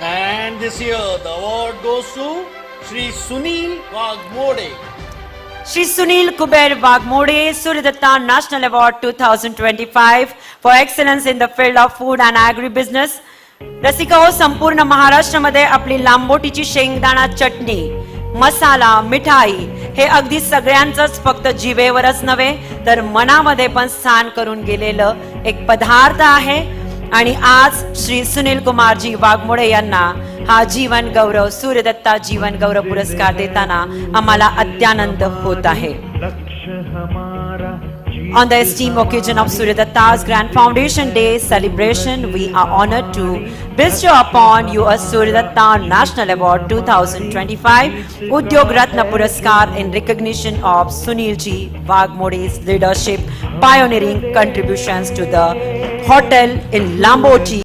And this year, the award goes to Sri Sunil Wagmode. Sri Sunil Kuber Wagmode Suryatta National Award 2025 for excellence in the field of food and agribusiness. Rasika हो संपूर्ण महाराष्ट्रामध्ये आपली लांबोटीची शेंगदाणा चटणी मसाला मिठाई हे अगदी सगळ्यांचंच फक्त जिवेवरच नव्हे तर मनामध्ये पण स्थान करून गेलेलं एक पदार्थ आहे आणि आज श्री सुनील कुमारजी वाघमोडे यांना हा जीवन गौरव सूर्यदत्ता जीवन गौरव पुरस्कार देताना आम्हाला अत्यानंद होत आहे. On the esteemed occasion of Suryadutta's Grand Foundation Day celebration, we are honored to bestow upon you a Suryadatta National Award 2025 Udyog Ratna Puraskar in recognition of Sunilji Wagmode's leadership, pioneering contributions to the hotel in Lamboti.